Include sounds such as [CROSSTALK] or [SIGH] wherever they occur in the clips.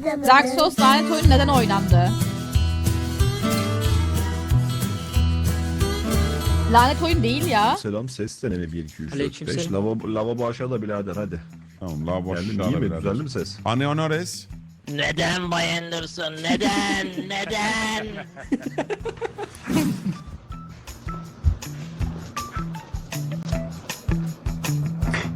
Dark Souls lanet oyunu neden oynandı? Lanet oyun değil ya. Selam ses deneme 1 2 3 4 Aleykümselam. 5 lavabo lavabo aşağıda birader hadi. Tamam la boş Geldim iyi mi? birader. Düzeldi mi ses? Anne honores. Neden Bay Anderson? Neden? [LAUGHS] Neden?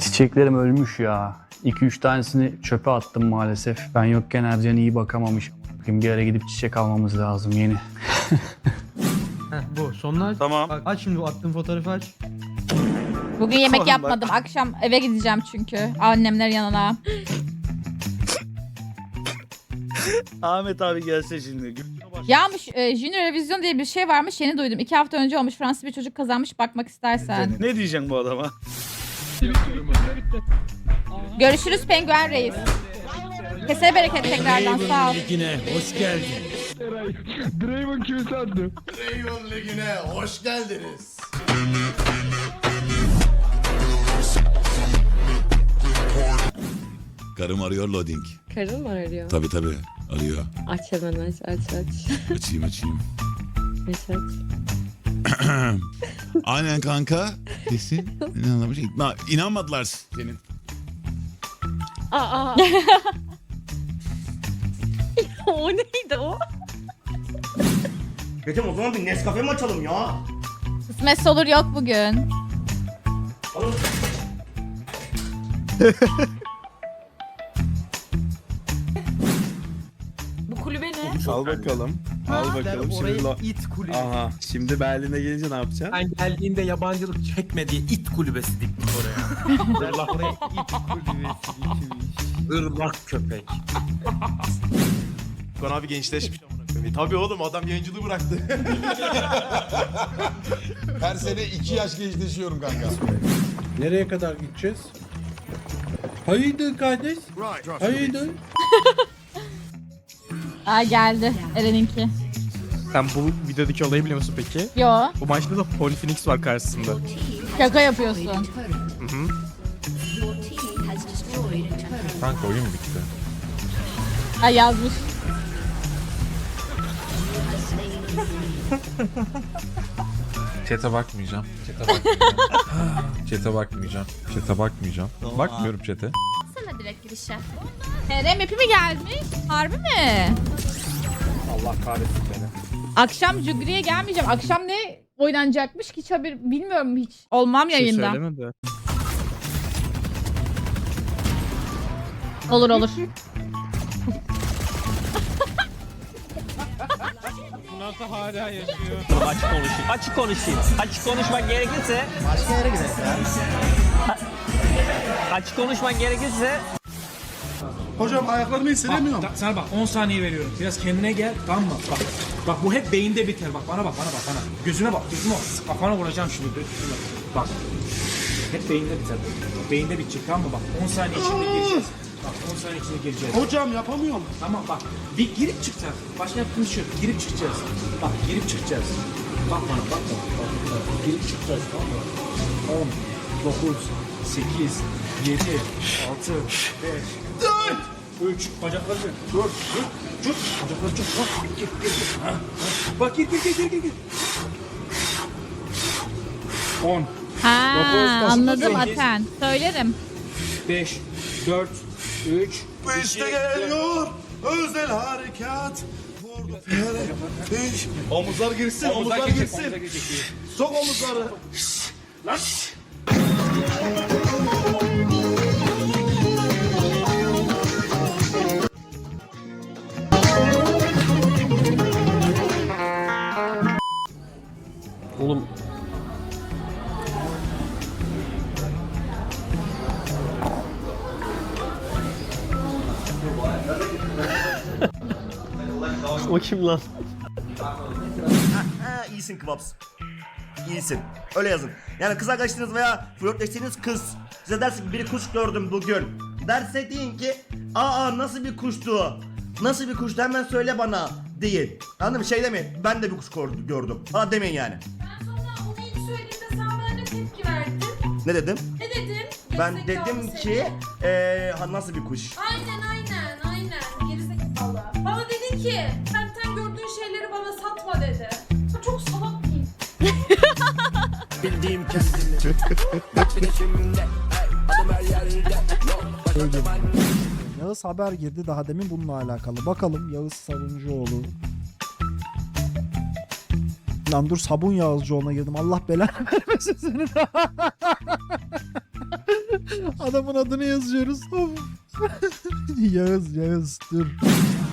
Çiçeklerim ölmüş ya. 2-3 tanesini çöpe attım maalesef. Ben yokken Ercan iyi bakamamış. Bugün bir ara gidip çiçek almamız lazım yeni. Heh, bu sonlar. Tamam. Bak, aç şimdi o attığın fotoğrafı aç. Bugün yemek Tamam, yapmadım. Akşam eve gideceğim çünkü. Annemler yanına. [LAUGHS] Ahmet abi gelse şimdi. Yağmış e, Junior Revizyon diye bir şey varmış. Yeni duydum. İki hafta önce olmuş. Fransız bir çocuk kazanmış. Bakmak istersen. Ne diyeceksin bu adama? Görüşürüz Penguen Reis. Kesene bereket tekrardan. Sağ ol. Ligine hoş geldin. Rayon Ligi'ne hoş geldiniz. Karım arıyor loading. Karın mı arıyor? Tabi tabi arıyor. Aç hemen aç aç aç. Açayım açayım. aç aç. [CLEARS THROAT] Aynen kanka. Desin. Ne anlamış? İkna, inanmadılar senin. Aa. [LAUGHS] o neydi o? Recep o zaman bir Nescafe mi açalım ya? Kısmetse olur yok bugün. Bu [LAUGHS] ne? Al bakalım. Al bakalım. Şimdi la... it kulübesi. Aha. Şimdi Berlin'e gelince ne yapacaksın? Sen geldiğinde yabancılık çekme diye it kulübesi dikmiş oraya. [LAUGHS] Oraya it kulübesi dikmiş. Irmak köpek. Kon abi gençleşmiş amına koyayım. Tabii oğlum adam yayıncılığı bıraktı. [LAUGHS] Her sene 2 yaş gençleşiyorum kanka. Nereye kadar gideceğiz? Haydi kardeş. Haydi. [LAUGHS] Aa geldi Eren'inki. Sen bu videodaki olayı biliyor musun peki? Yo. Bu maçta da Polyphenix var karşısında. Şaka yapıyorsun. Kanka oyun bitti. Ay yazmış. Chat'e bakmayacağım. Chat'e bakmayacağım. [LAUGHS] Chat'e bakmayacağım. Chat'e bakmayacağım. Bakmıyorum chat'e. Sana direkt girişe. Eren map'i mi gelmiş? Harbi mi? Allah kahretsin beni. Akşam Jugri'ye gelmeyeceğim. Akşam ne oynanacakmış ki hiç haber bilmiyorum hiç. Olmam şey yayında. olur olur. [LAUGHS] Açık konuşayım. Açık konuşayım. Açık konuşmak gerekirse... Başka yere gidelim ya. Açık konuşmak gerekirse... Hocam ayaklarımı hissedemiyorum. Bak, sana bak 10 saniye veriyorum. Biraz kendine gel. Tamam mı? Bak. Bak bu hep beyinde biter. Bak bana bak bana bak bana. Gözüne bak gözüme bak. Kafana vuracağım şimdi. Gözüne bak. Hep beyinde biter. Beyinde bitecek tamam mı? Bak 10 saniye içinde gireceğiz. Bak 10 saniye içinde gireceğiz. Hocam yapamıyorum. Tamam bak. Bir girip çıkacağız. Başka yaptığımız şey yok. Girip çıkacağız. Bak girip çıkacağız. Bak bana bak bak. bak, bak. Girip çıkacağız tamam mı? 10, 9, 8, 7, 6, 5, 4, 3, bacakları çek. Dur, dur, dur. Bacakları çek. Bak, gir, gir, gir. Ha, ha. Bak gir, gir, gir, gir, gir. 10, Ha Dokuz, anladım sekiz. Aten. Söylerim. 5, 4, 3, İşte geliyor özel harekat. Omuzlar girsin, omuzlar girsin. Sok omuzları. Lan. Kim lan? İyisin Kıvaps. İyisin. Öyle yazın. Yani kız arkadaşınız veya flörtleştiğiniz kız size dersin ki bir kuş gördüm bugün. Derse deyin ki aa nasıl bir kuştu? Nasıl bir kuştu hemen söyle bana deyin. Anladın mı? Şey demeyin. Ben de bir kuş gördüm. Ha demeyin yani. Ben sonra onu ilk söylediğimde sen bana ne tepki verdin? Ne dedim? Ne dedin? Ben Gerizekalı dedim seni. ki eee ha, nasıl bir kuş? Aynen aynen aynen. Gerizekalı. Bana dedin ki sen Yağız haber girdi daha demin bununla alakalı. Bakalım Yağız Sabuncuoğlu. Lan dur sabun Yağızcıoğlu'na girdim. Allah belanı [LAUGHS] vermesin senin. Adamın adını yazıyoruz. [LAUGHS] Yağız Yağız dur.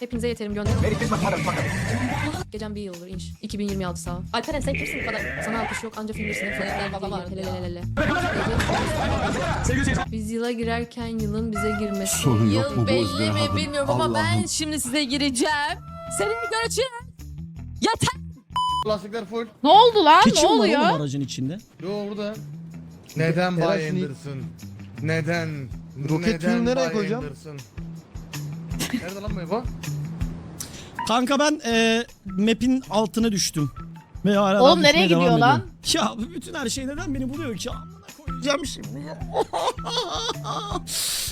Hepinize yeterim gönderin. Gecem bir yıldır inş. 2026 sağ ol. Alperen sen kimsin bu kadar? Sana alkış yok anca filmdesin. Fırlatlar baba var. Hele hele hele. Biz yıla girerken yılın bize girmesi. Sorun yok Yıl bu belli Özgür mi bilmiyorum ama ben Allah'ım. şimdi size gireceğim. Senin göreceğim. Yeter. Lastikler full. Ne oldu lan? ne oluyor? aracın içinde? Yo burada. Neden Bay Anderson? Neden? Roket fuel'ü nereye koyacağım? Nerede lan bu Ebo? Kanka ben e, map'in altına düştüm. Ve hala Oğlum nereye gidiyor lan? Ya bütün her şey neden beni buluyor ki? Amına koyacağım şimdi.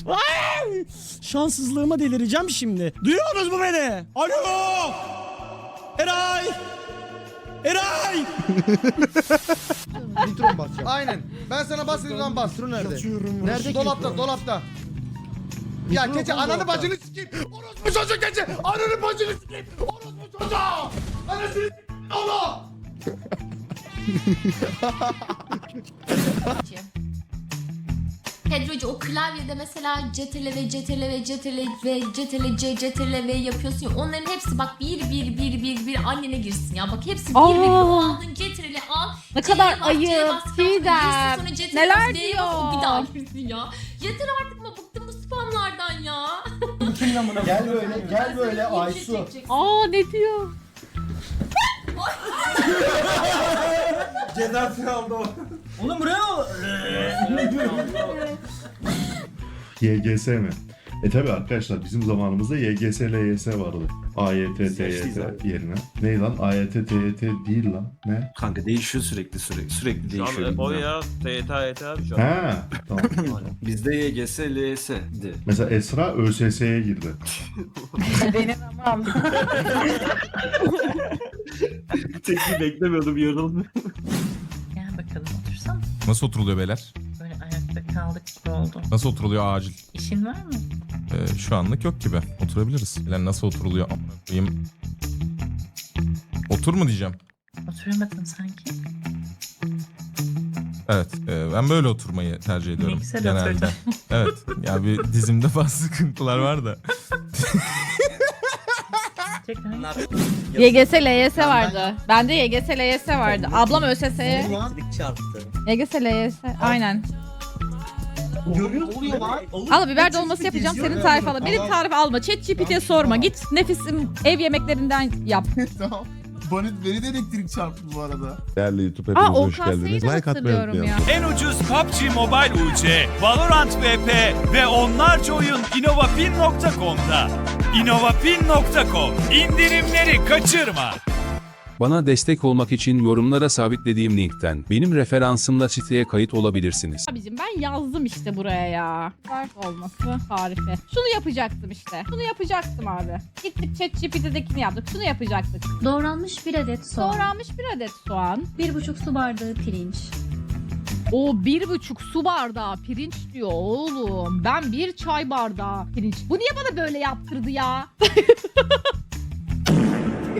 Vay! [LAUGHS] Şanssızlığıma delireceğim şimdi. Duyuyorsunuz mu beni? Alo! Eray! Eray! [LAUGHS] Nitron basacağım. Aynen. Ben sana bahsedeyim lan bas. Nitron nerede? Nerede Dolapta, dolapta. Ya keçe ananı bacını sikeyim. Orospu çocuğu keçe. Ananı bacını sikeyim. Orospu çocuğu. Anasını sikeyim. Allah. [LAUGHS] Pedrocu o klavyede mesela CTRL ve CTRL ve CTRL ve CTRL C CTRL V yapıyorsun ya onların hepsi bak bir bir bir bir bir annene girsin ya bak hepsi bir bir bir Aa. o aldın CTRL'i al Ne C'ye kadar bas, C'ye ayıp. bas, girsin, sonra Neler bas, V'ye bas, o diyor? bir daha girsin ya yeter artık ya Gel böyle gel böyle çekeceksin. Aa ne diyor? Cezasını aldı o. Oğlum buraya al. YGS mi? E tabi arkadaşlar bizim zamanımızda YGS, LYS vardı. AYT, TYT yerine. Ne lan? AYT, TYT değil lan. Ne? Kanka değişiyor sürekli sürekli sürekli değişiyor. o ya. TYT AYT abi şu Ha, tamam. [LAUGHS] Bizde YGS, LYS'di. Mesela Esra ÖSS'ye girdi. Benim amam. [LAUGHS] Tekli beklemiyordum yarıldı. Gel bakalım otursam. Nasıl oturuluyor beyler? Ayakta kaldık gibi oldu. Nasıl oturuluyor acil? İşin var mı? Ee, şu anlık yok gibi. Oturabiliriz. Yani nasıl oturuluyor? Amına koyayım. Otur mu diyeceğim? Oturamadın sanki. Evet. e, ben böyle oturmayı tercih ediyorum. güzel genelde. oturdun. [LAUGHS] evet. Ya bir dizimde bazı sıkıntılar var da. YGS, LYS vardı. Bende YGS, LYS vardı. Ablam ÖSS'ye. YGS, LYS. Aynen. Al biber dolması yapacağım. Senin tarif al. Benim tarif alma. Chat GPT'ye sorma. Git nefisim ev yemeklerinden yap. [LAUGHS] Beni, beni de elektrik çarptı bu arada. Değerli YouTube Aa hepiniz hoş OKS'yi geldiniz. Like atmayı unutmayalım. ya. En ucuz PUBG Mobile UC, Valorant VP ve onlarca oyun innovapin.com'da. innovapin.com indirimleri kaçırma. Bana destek olmak için yorumlara sabitlediğim linkten benim referansımla siteye kayıt olabilirsiniz. Abicim ben yazdım işte buraya ya. Tarif olması tarifi. Şunu yapacaktım işte. Şunu yapacaktım abi. Gittik chat GPT'dekini yaptık. Şunu yapacaktık. Doğranmış bir adet soğan Doğranmış bir adet soğan. bir buçuk su bardağı pirinç O bir buçuk su bardağı pirinç diyor oğlum. Ben bir çay bardağı pirinç. Bu niye bana böyle yaptırdı ya? [LAUGHS]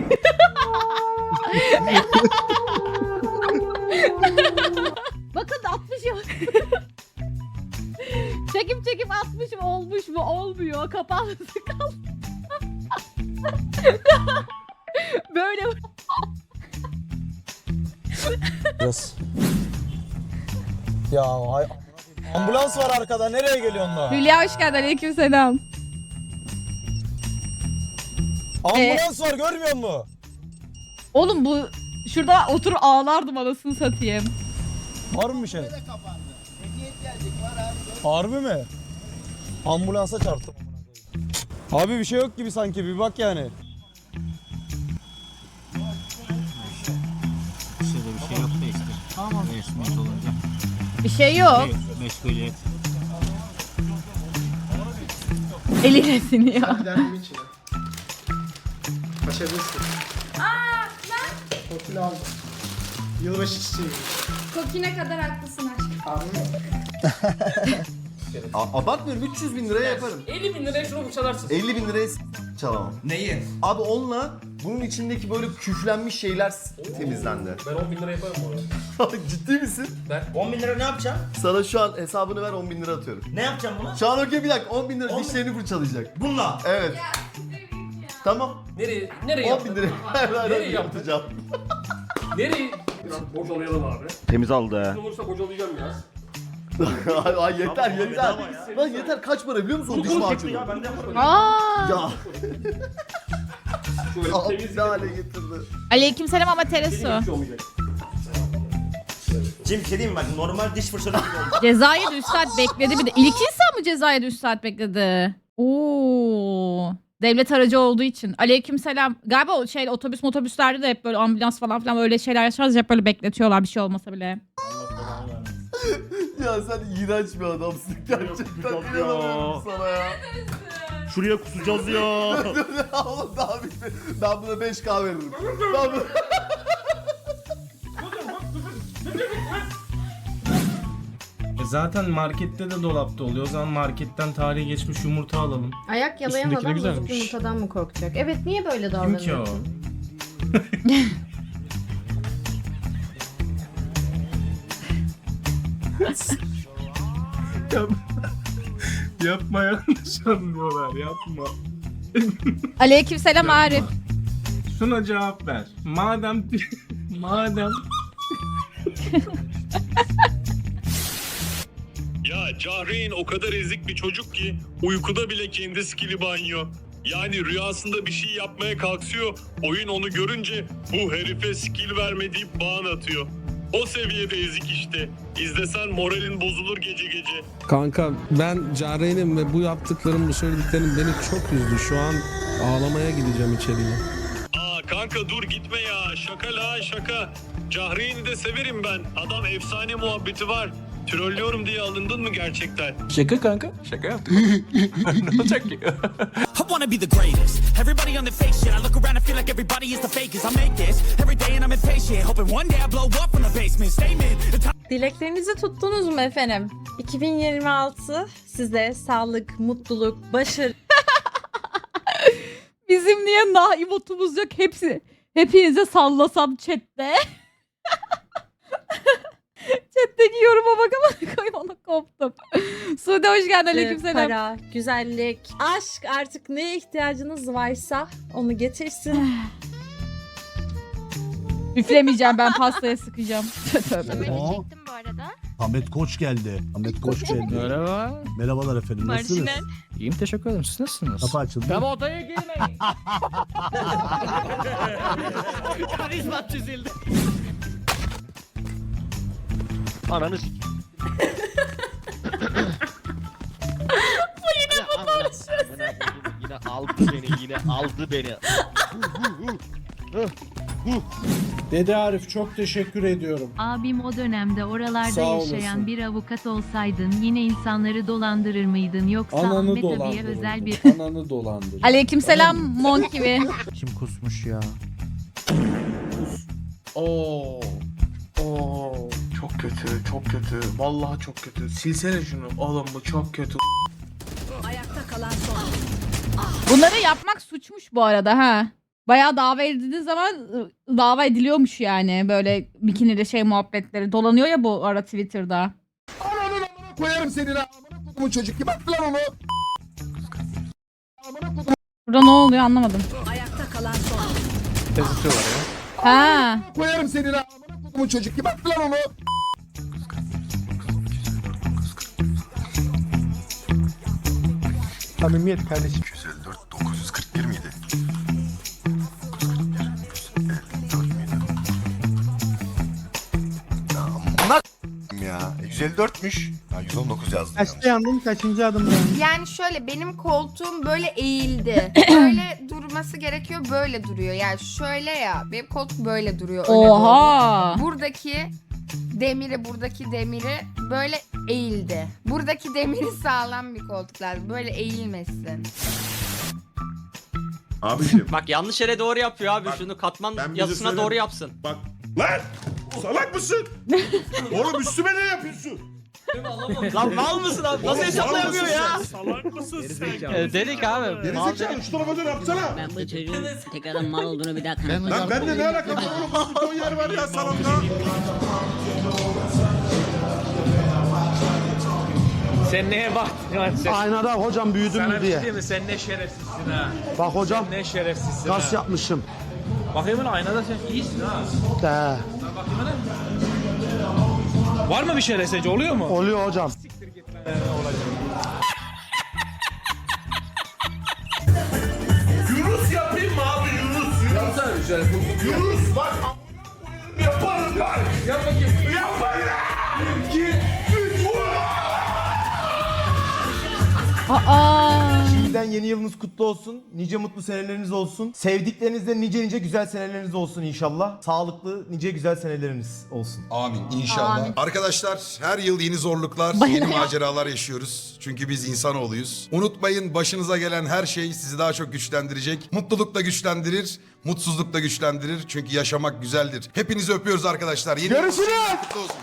[LAUGHS] Bakın 60 ya. çekim çekim 60 mı olmuş mu olmuyor. Kapağı kal. böyle Ya ay ambulans var arkada nereye geliyorsun lan? Hülya hoş geldin. Aleyküm selam. Ambulans var görmüyor musun? Oğlum bu şurada otur ağlardım anasını satayım. Var mı bir şey? Harbi mi? Ambulansa çarptım. Abi bir şey yok gibi sanki bir bak yani. Bir şey yok. Eline siniyor. Başarılısın. Aa Kokunu aldım. Yılbaşı çiçeği. Kokine kadar haklısın aşkım. Abartmıyorum 300 bin liraya yaparım. 50 bin liraya şunu çalarsın. 50 bin liraya s- çalamam. Neyi? Abi onunla bunun içindeki böyle küflenmiş şeyler s- temizlendi. Ben 10 bin lira yaparım bu arada. [LAUGHS] Ciddi misin? Ben 10 bin lira ne yapacağım? Sana şu an hesabını ver 10 bin lira atıyorum. Ne yapacağım buna? Şu an okey bir dakika 10 bin lira dişlerini fırçalayacak. Bununla. Evet. Tamam. Nereye? Nereye 10 yaptın? lira. [LAUGHS] Nereye yaptın? yapacağım. Nereye? Biraz bocalayalım abi. Temiz aldı Ne olursa bocalayacağım biraz. ay, [LAUGHS] ay yeter yeter. Lan yeter kaç para biliyor musun o diş macunu? ya ben de yaparım. Aa. Ya. [LAUGHS] Şöyle Abi temiz ne hale getirdi. Aleykümselam ama Teresu. Hiç olmayacak. Cem bir şey diyeyim mi bak normal diş fırçaları gibi oldu. Cezayir 3 saat bekledi bir de. İlk insan mı Cezayir 3 saat bekledi? Oo. Devlet aracı olduğu için. Aleykümselam. Galiba o şey otobüs motobüslerde de hep böyle ambulans falan filan öyle şeyler yaşarız hep böyle bekletiyorlar bir şey olmasa bile. [LAUGHS] Ya sen iğrenç bir adamsın gerçekten inanamıyorum sana ya. Şuraya kusacağız ya. [LAUGHS] Oğlum daha bitmedi. Ben buna 5k veririm. Ben buna... [LAUGHS] E zaten markette de dolapta oluyor. O zaman marketten tarihi geçmiş yumurta alalım. Ayak yalayan adam bozuk güzelmiş. yumurtadan mı korkacak? Evet niye böyle Kim ki o? [LAUGHS] Yapma yanlış anlıyorlar yapma. Aleykümselam Arif. Şuna cevap ver. Madem [LAUGHS] madem [LAUGHS] Ya Cahreyn o kadar ezik bir çocuk ki uykuda bile kendi skili banyo. Yani rüyasında bir şey yapmaya kalksıyor. Oyun onu görünce bu herife skill verme deyip bağın atıyor. O seviyede ezik işte. İzlesen moralin bozulur gece gece. Kanka ben Cahreyn'im ve bu yaptıklarım bu söylediklerim beni çok üzdü. Şu an ağlamaya gideceğim içeriye. Aa kanka dur gitme ya. Şaka la şaka. Cahreyn'i de severim ben. Adam efsane muhabbeti var. Trollüyorum diye alındın mı gerçekten? Şaka kanka. Şaka yaptım. [LAUGHS] ne olacak ki? I wanna be the greatest. Everybody on the fake shit. I look around and feel like everybody is the fakest. I make this every day and I'm impatient. Hoping one day I blow up from the basement. Statement. The top Dileklerinizi tuttunuz mu efendim? 2026 size sağlık, mutluluk, başarı, [LAUGHS] Bizim niye naibotumuz yok hepsi. Hepinize sallasam chatte. [LAUGHS] Chat'teki yoruma bak ama [LAUGHS] koyayım ona koptum. Sude hoş geldin aleykümselam. para, güzellik, aşk artık neye ihtiyacınız varsa onu getirsin. [SIGHS] Üflemeyeceğim ben pastaya sıkacağım. [LAUGHS] Tövbe. Aa, bu arada. Ahmet Koç geldi. Ahmet Koç geldi. [LAUGHS] Merhaba. Merhabalar efendim. Nasılsınız? İyiyim teşekkür ederim. Siz nasılsınız? Kapı açıldı. Tam odaya girmeyin. Karizma çizildi. Ananı Yine aldı beni yine aldı beni. Dede Arif çok teşekkür ediyorum. Abim o dönemde oralarda Sağ olasın. yaşayan bir avukat olsaydın yine insanları dolandırır mıydın yoksa Ahmet abiye özel bir Ananı dolandır. Aleykümselam Monkivi. Kim kusmuş ya? Oo. Oo. Çok kötü, çok kötü. Vallahi çok kötü. Silsene şunu. Oğlum bu çok kötü. Bunları yapmak suçmuş bu arada ha. Bayağı dava edildiği zaman ı, dava ediliyormuş yani. Böyle bikinili şey muhabbetleri. Dolanıyor ya bu ara Twitter'da. Koyarım seni lan. Amına kodumun çocuk. Kim attı lan onu? Burada ne oluyor anlamadım. Ha. Koyarım seni lan. Amına kodumun çocuk. Kim attı lan onu? Samimiyet kardeşim. 254 941 miydi? 941 254? Ya amına ya. 154'müş. Ya 119 yazdım. Kaçta yandın? Kaçıncı adımda? Yani şöyle benim koltuğum böyle eğildi. [COUGHS] böyle durması gerekiyor böyle duruyor. Yani şöyle ya benim koltuk böyle duruyor. öne doğru. Oha. Buradaki demiri buradaki demiri böyle eğildi. Buradaki demiri sağlam bir koltuk lazım. Böyle eğilmesin. Abiciğim [LAUGHS] Bak yanlış yere doğru yapıyor abi. Şunu katman bir yazısına söyleyeyim. doğru yapsın. bak. Lan! Salak mısın? [LAUGHS] Oğlum üstüme ne yapıyorsun? Lan mal mısın abi? Nasıl Oğlum, hesaplayamıyor mal ya? Salak mısın sen? E, dedik abi. Gerizekalı şu tarafa dön yapsana. Ben bu çocuğun tekrardan mal olduğunu bir daha Lan bende ne alakası var oğlum? Bir ton yer var ya salonda. Sen neye bak? Sen, Aynada hocam büyüdüm mü diye. mi? Sen ne şerefsizsin ha. Bak hocam Ne şerefsizsin kas yapmışım. Bakayım lan aynada sen iyisin ha. De. Var mı bir şeref sence oluyor mu? Oluyor hocam. Yunus yapayım mı abi Yunus? Yunus. Yunus bak. Yaparım bak. Yap bakayım. Yaparım. Aa. Şimdiden yeni yılınız kutlu olsun. Nice mutlu seneleriniz olsun. Sevdiklerinizle nice nice güzel seneleriniz olsun inşallah. Sağlıklı nice güzel seneleriniz olsun. Amin inşallah. Amin. Arkadaşlar her yıl yeni zorluklar, Bayılıyor. yeni maceralar yaşıyoruz. Çünkü biz insanoğluyuz. Unutmayın başınıza gelen her şey sizi daha çok güçlendirecek. Mutluluk da güçlendirir, mutsuzluk da güçlendirir. Çünkü yaşamak güzeldir. Hepinizi öpüyoruz arkadaşlar. Yeni Görüşürüz. yılınız kutlu olsun.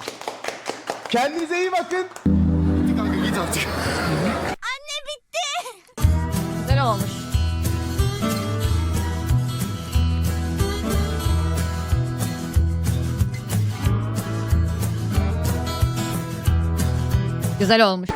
Kendinize iyi bakın. Git artık. Güzel olmuş. Güzel olmuş.